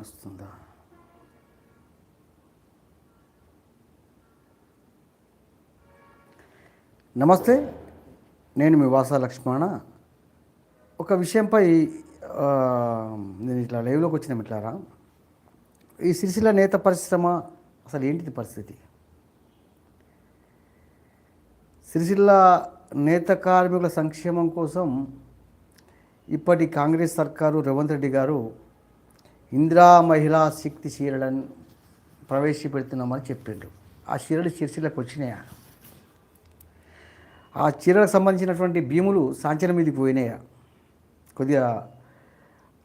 వస్తుందా? నమస్తే నేను మీ వాస లక్ష్మణ. ఒక విషయంపై నేను ఇట్లా లైవ్లోకి వచ్చిన మిట్లారా? ఈ సిరిసిల్ల నేత పరిశ్రమ అసలు ఏంటిది పరిస్థితి? సిరిసిల్ల నేత కార్మికుల సంక్షేమం కోసం ఇప్పటి కాంగ్రెస్ సర్కారు రేవంత్ రెడ్డి గారు ఇందిరా మహిళా శక్తి చీరలను ప్రవేశపెడుతున్నామని చెప్పిండ్రు. ఆ చీరలు సిరిసిల్లకు వచ్చినాయా? ఆ చీరలకు సంబంధించినటువంటి భీములు సాంచన మీదకి పోయినాయా? కొద్దిగా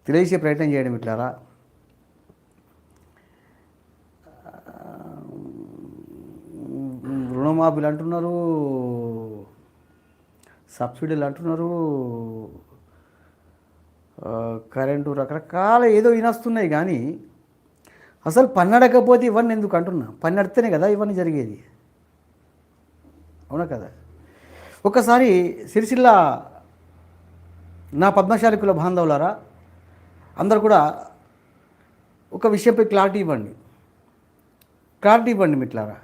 తెలియజే ప్రయత్నం చేయడం ఇట్లారా రుణమాఫీలు అంటున్నారు సబ్సిడీలు అంటున్నారు కరెంటు రకరకాల ఏదో వినొస్తున్నాయి కానీ అసలు పన్నడకపోతే ఇవన్నీ ఎందుకు అంటున్నా? పన్నడితేనే కదా ఇవన్నీ జరిగేది. అవునా కదా? ఒకసారి సిరిసిల్ల నా పద్మశాలికుల బాంధవులారా అందరు కూడా ఒక విషయంపై క్లారిటీ ఇవ్వండి. క్లారిటీ ఇవ్వండి మిట్లారా.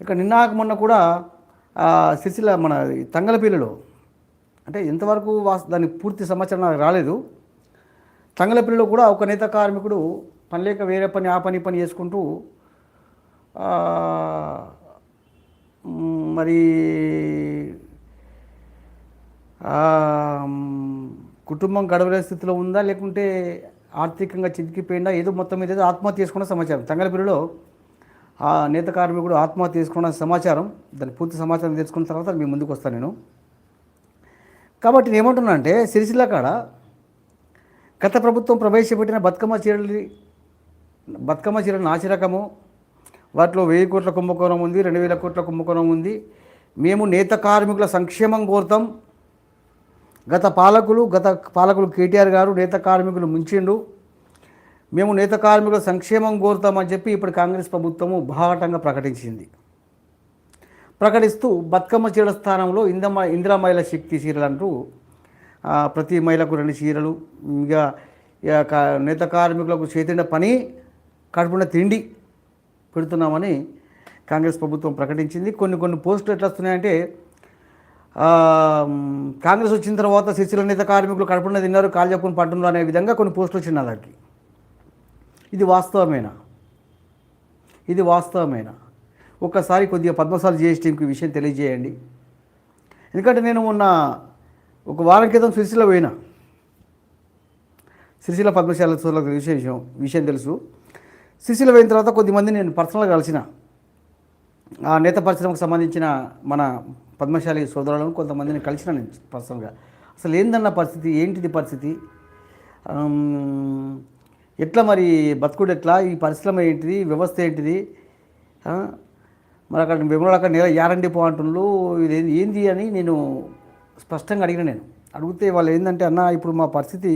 ఇక నిన్నాక మొన్న కూడా సిరిసిల్ల మన తంగలపల్లిలో అంటే ఇంతవరకు వాస్ దాని పూర్తి సమాచారం నాకు రాలేదు. తంగలపల్లిలో కూడా ఒక నేత కార్మికుడు పని లేక వేరే పని ఆ పని పని చేసుకుంటూ మరి కుటుంబం గడవలే స్థితిలో ఉందా? లేకుంటే ఆర్థికంగా చితికిపోయిందా? ఏదో మొత్తం మీద ఏదో ఆత్మహత్య చేసుకున్న సమాచారం. తంగలపల్లిలో ఆ నేత కార్మికుడు ఆత్మహత్య చేసుకున్న సమాచారం దాని పూర్తి సమాచారం తెలుసుకున్న తర్వాత మీ ముందుకు వస్తాను నేను. కాబట్టి నేను అంటే సిరిసిల్ల కాడ గత ప్రభుత్వం ప్రవేశపెట్టిన బతుకమ్మ చీరలు బతుకమ్మ చీరలు నాసి రకము వాటిలో వెయ్యి కోట్ల కుంభకోణం ఉంది రెండు వేల కోట్ల కుంభకోణం ఉంది. మేము నేత కార్మికుల సంక్షేమం కోరుతాం. గత పాలకులు గత పాలకులు కేటీఆర్ గారు నేత కార్మికులు ముంచిండు మేము నేత కార్మికుల సంక్షేమం కోరుతామని చెప్పి ఇప్పుడు కాంగ్రెస్ ప్రభుత్వము బాహటంగా ప్రకటించింది. ప్రకటిస్తూ బతుకమ్మ చీరల స్థానంలో ఇందమ ఇందిరామహిళ శక్తి చీరలు అంటూ ప్రతి మహిళకు రెండు చీరలు ఇంకా ఇక నేత కార్మికులకు చేతిండ పని కడుపున తిండి పెడుతున్నామని కాంగ్రెస్ ప్రభుత్వం ప్రకటించింది. కొన్ని కొన్ని పోస్టులు ఎట్లా వస్తున్నాయంటే కాంగ్రెస్ వచ్చిన తర్వాత శిశుల నేత కార్మికులు కడుపున తిన్నారు కాలు చెప్పుకుని పట్టున్నారు అనే విధంగా కొన్ని పోస్టులు వచ్చినాయి దానికి ఇది వాస్తవమేనా? ఇది వాస్తవమేనా? ఒక్కసారి కొద్దిగా పద్మశాలి జిఎస్టీకి విషయం తెలియజేయండి. ఎందుకంటే నేను మొన్న ఒక వారం క్రితం సిరిసిల్ల పోయినా. సిరిసిల్ల పద్మశాల సోదరులకు తెలిసే విషయం విషయం తెలుసు. సిరిసిల్ల పోయిన తర్వాత కొద్దిమంది నేను పర్సనల్గా కలిసిన. ఆ నేత పరిశ్రమకు సంబంధించిన మన పద్మశాలి సోదరులను కొంతమందిని కలిసిన నేను పర్సనల్గా. అసలు ఏందన్న పరిస్థితి? ఏంటిది పరిస్థితి? ఎట్లా మరి బతుకుడు ఎట్లా? ఈ పరిశ్రమ ఏంటిది? వ్యవస్థ ఏంటిది? మరి అక్కడ వెముడు అక్కడ నేల యారండి పో అంటున్నారు ఇది ఏంది- అని నేను స్పష్టంగా అడిగిన నేను. అడిగితే వాళ్ళు ఏంటంటే అన్న ఇప్పుడు మా పరిస్థితి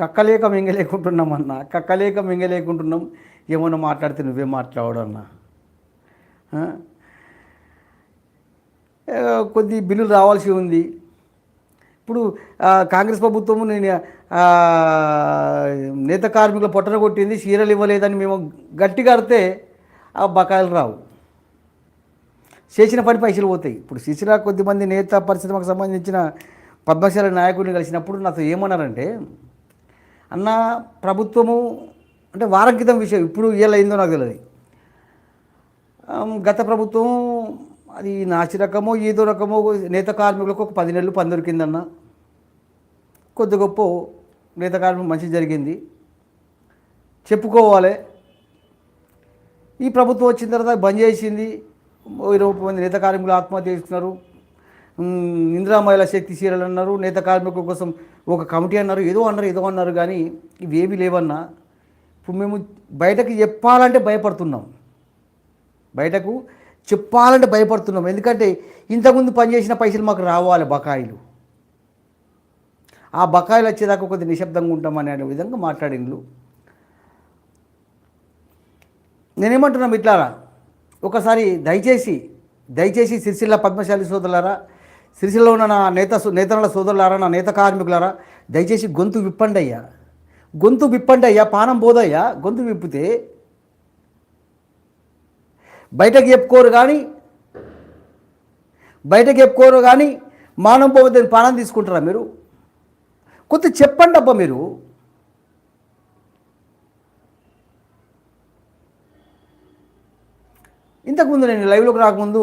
కక్కలేక మింగలేకుంటున్నాం అన్న కక్కలేక మింగలేకుంటున్నాం. ఏమన్నా మాట్లాడితే నువ్వే మాట్లాడు అన్నా. కొద్ది బిల్లులు రావాల్సి ఉంది. ఇప్పుడు కాంగ్రెస్ ప్రభుత్వము నేను నేత కార్మికుల పొట్టన కొట్టింది చీరలు ఇవ్వలేదని మేము గట్టిగా అడితే ఆ బకాయిలు రావు. చేసిన పని పైసలు పోతాయి. ఇప్పుడు శిశిర కొద్దిమంది నేత పరిశ్రమకు సంబంధించిన పద్మశాల నాయకుడిని కలిసినప్పుడు నాతో ఏమన్నారంటే అన్న ప్రభుత్వము అంటే వారం క్రితం విషయం ఇప్పుడు ఏళ్ళు అయిందో నాకు తెలియదు గత ప్రభుత్వం అది నాచి రకమో ఏదో రకమో నేత కార్మికులకు ఒక పది నెలలు పని దొరికిందన్న. కొద్ది గొప్ప నేత కార్మికులు మంచి జరిగింది. చెప్పుకోవాలి. ఈ ప్రభుత్వం వచ్చిన తర్వాత బంద్ చేసింది. ఇరవై మంది నేత కార్మికులు ఆత్మహత్య చేసుకున్నారు. ఉమ్, ఇందిరా మహిళా శక్తి చీరలు అన్నారు నేత కార్మికుల కోసం ఒక కమిటీ అన్నారు ఏదో అన్నారు ఏదో అన్నారు కానీ ఇవేమీ లేవన్నా ఇప్పుడు మేము బయటకు చెప్పాలంటే భయపడుతున్నాం. బయటకు చెప్పాలంటే భయపడుతున్నాం. ఎందుకంటే ఇంతకుముందు పనిచేసిన పైసలు మాకు రావాలి బకాయిలు. ఆ బకాయిలు వచ్చేదాకా కొద్ది నిశ్శబ్దంగా ఉంటామని అనే విధంగా మాట్లాడిండ్లు నేనేమంటున్నాం ఇట్లారా? ఒకసారి దయచేసి దయచేసి సిరిసిల్ల పద్మశాలి సోదరులారా సిరిసిల్లో ఉన్న నా నేత సో- నేతల సోదరులారా నా నేత కార్మికులారా దయచేసి గొంతు విప్పండి అయ్యా. గొంతు విప్పండి అయ్యా పానం పోదయ్యా గొంతు విప్పితే. బయటకు చెప్పుకోరు కానీ బయటకు చెప్పుకోరు కానీ మానం పోవద్దని పానం తీసుకుంటారా మీరు? కొంత చెప్పండి అబ్బా మీరు. ఇంతకుముందు నేను లైవ్లోకి రాకముందు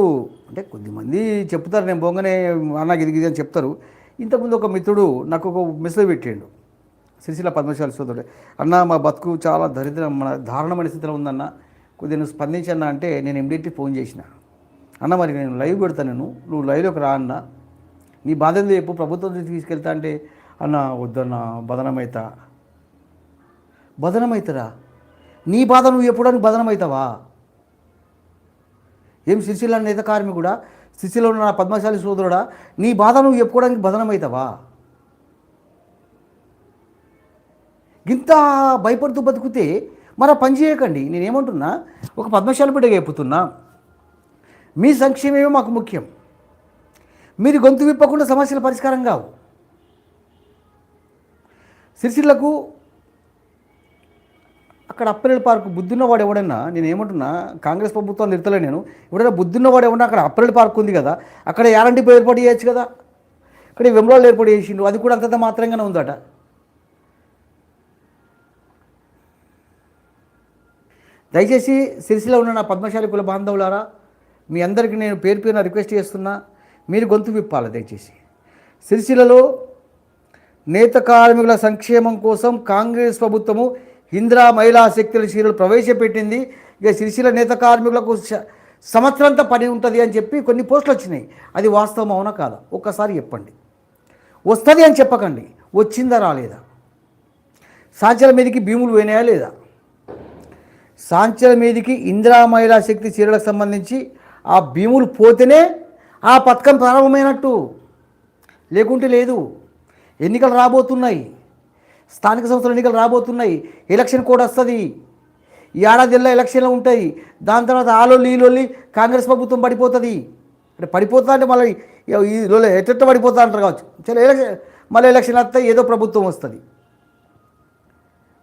అంటే కొద్దిమంది చెప్తారు నేను పోగానే అన్న ఇది ఇది అని చెప్తారు. ఇంతకుముందు ఒక మిత్రుడు నాకు ఒక మెసేజ్ పెట్టిండు. సిరిసిల్ల పద్మశాలి సోదరుడు అన్న మా బతుకు చాలా దరిద్రం మన దారుణమైన స్థితిలో ఉందన్న. కొద్దిగా నువ్వు స్పందించన్న అంటే నేను ఇమ్మీడియట్లీ ఫోన్ చేసిన. అన్న మరి నేను లైవ్ పెడతాను నేను. నువ్వు లైవ్లోకి రా అన్న. నీ బాధ ఏందో చెప్పు ప్రభుత్వం తీసుకెళ్తా అంటే అన్న వద్దన్న బదనమైతా. బదనమవుతారా నీ బాధ నువ్వు ఎప్పుడానికి బదనమవుతావా ఏం సిరిసిల్ల నేత కార్మికుడా? సిరిసిలో ఉన్న నా పద్మశాలి సోదరుడా? నీ బాధ నువ్వు చెప్పుకోవడానికి బదనమవుతావా ఇంత భయపడుతూ బతికితే మన పని చేయకండి. నేనేమంటున్నా? ఒక పద్మశాలి బిడ్డగా చెప్పుతున్నా. మీ సంక్షేమమే మాకు ముఖ్యం. మీరు గొంతు విప్పకుండా సమస్యల పరిష్కారం కావు. సిరిసిల్లకు అక్కడ అప్పరేల్ పార్క్ బుద్ధున్నవాడు ఎవడన్నా నేను ఏమంటున్నా కాంగ్రెస్ ప్రభుత్వం తిడతలే నేను. ఎవడైనా బుద్ధున్నవాడు ఎవడన్నా అక్కడ అప్పరేల్ పార్క్ ఉంది కదా అక్కడ యారంటీ ఏర్పాటు చేయొచ్చు కదా? ఇక్కడ వెమ్రాళ్ళు ఏర్పాటు చేసిండు అది కూడా అంతంత మాత్రంగానే ఉందట. దయచేసి సిరిసిలో ఉన్న నా పద్మశాలి కుల బాంధవులారా మీ అందరికీ నేను పేరు పేరున రిక్వెస్ట్ చేస్తున్నా మీరు గొంతు విప్పాలి దయచేసి. సిరిసిల్లలో నేత కార్మికుల సంక్షేమం కోసం కాంగ్రెస్ ప్రభుత్వము ఇందిరా మహిళా శక్తుల చీరలు ప్రవేశపెట్టింది. ఇక సిరిసిల నేత కార్మికులకు సంవత్సరంతా పని ఉంటుంది అని చెప్పి కొన్ని పోస్టులు వచ్చినాయి. అది వాస్తవం అవునా కాదా? ఒక్కసారి చెప్పండి. వస్తుంది అని చెప్పకండి. వచ్చిందా రాలేదా? సాంచల మీదకి భీములు పోయినాయా లేదా? సాంచల మీదకి ఇందిరా మహిళా శక్తి చీరలకు సంబంధించి ఆ భీములు పోతేనే ఆ పథకం ప్రారంభమైనట్టు. లేకుంటే లేదు. ఎన్నికలు రాబోతున్నాయి. స్థానిక సంస్థల ఎన్నికలు రాబోతున్నాయి. ఎలక్షన్ కూడా వస్తుంది. ఈ ఏడాదిలో ఎలక్షన్లు ఉంటాయి. దాని తర్వాత ఆలోళ్ళు ఈలోళ్ళి కాంగ్రెస్ ప్రభుత్వం పడిపోతుంది. అంటే పడిపోతా అంటే మళ్ళీ ఈ ఎట్ట పడిపోతా అంటారు కావచ్చు. చాలా ఎలక్షన్ మళ్ళీ ఎలక్షన్ వస్తాయి ఏదో ప్రభుత్వం వస్తుంది.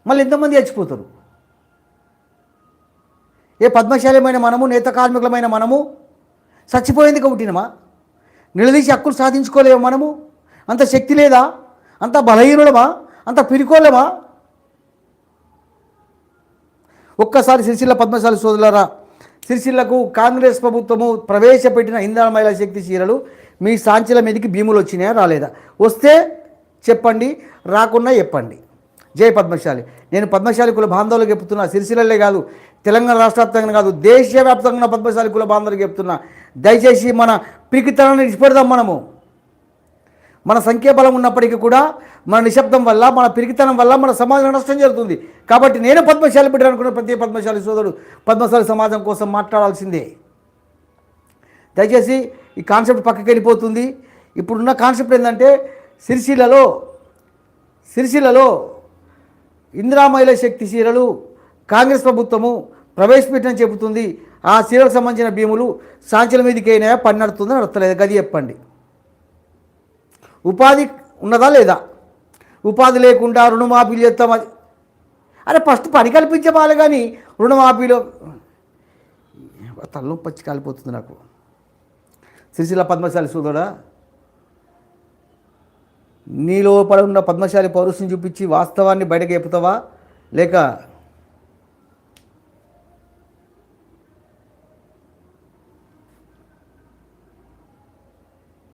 మళ్ళీ ఎంతమంది చచ్చిపోతారు? ఏ పద్మశాలమైన మనము నేత కార్మికులమైన మనము చచ్చిపోయింది ఒకటినమా నిలదీసి హక్కులు సాధించుకోలేము మనము? అంత శక్తి లేదా? అంత బలహీనులమా? అంత పిరికోలేమా? ఒక్కసారి సిరిసిల్ల పద్మశాలి సోదరులారా సిరిసిల్లకు కాంగ్రెస్ ప్రభుత్వము ప్రవేశపెట్టిన ఇంధన మహిళా శక్తి చీరలు మీ సాంచల మీదకి భీములు వచ్చినాయా రాలేదా? వస్తే చెప్పండి రాకుండా చెప్పండి. జై పద్మశాలి. నేను పద్మశాలి కుల బాంధవులకు చెప్తున్నా సిరిసిల్లలే కాదు తెలంగాణ రాష్ట్రవ్యాప్తంగా కాదు దేశవ్యాప్తంగా పద్మశాలి కుల బాంధవులకు చెప్తున్నా. దయచేసి మన పిరికితనాన్ని ఇచ్చిపెడదాం మనము. మన సంఖ్యాబలం ఉన్నప్పటికీ కూడా మన నిశ్శబ్దం వల్ల మన పిరికితనం వల్ల మన సమాజం నష్టం జరుగుతుంది. కాబట్టి నేను పద్మశాలి బిడ్డ అనుకున్న ప్రతి పద్మశాలి సోదరుడు పద్మశాలి సమాజం కోసం మాట్లాడాల్సిందే. దయచేసి ఈ కాన్సెప్ట్ పక్కకి వెళ్ళిపోతుంది. ఇప్పుడున్న కాన్సెప్ట్ ఏంటంటే సిరిసిల్లలో సిరిసిల్లలో ఇందిరామహిళ శక్తి చీరలు కాంగ్రెస్ ప్రభుత్వము ప్రవేశపెట్టని చెబుతుంది. ఆ చీరలకు సంబంధించిన భీములు సాంచల మీదకి అయినా పని నడుతుందో నడతలేదు గది చెప్పండి. ఉపాధి ఉన్నదా లేదా? ఉపాధి లేకుండా రుణమాఫీలు చేస్తాం అది. అరే ఫస్ట్ పని కల్పించవాలి కానీ రుణమాఫీలో తల్లం పచ్చి కాలిపోతుంది నాకు. సిరిసిల్ల పద్మశాలి సోదరా నీలో లోపల ఉన్న పద్మశాలి పౌరుషం చూపించి వాస్తవాన్ని బయటకు చెప్తావా లేక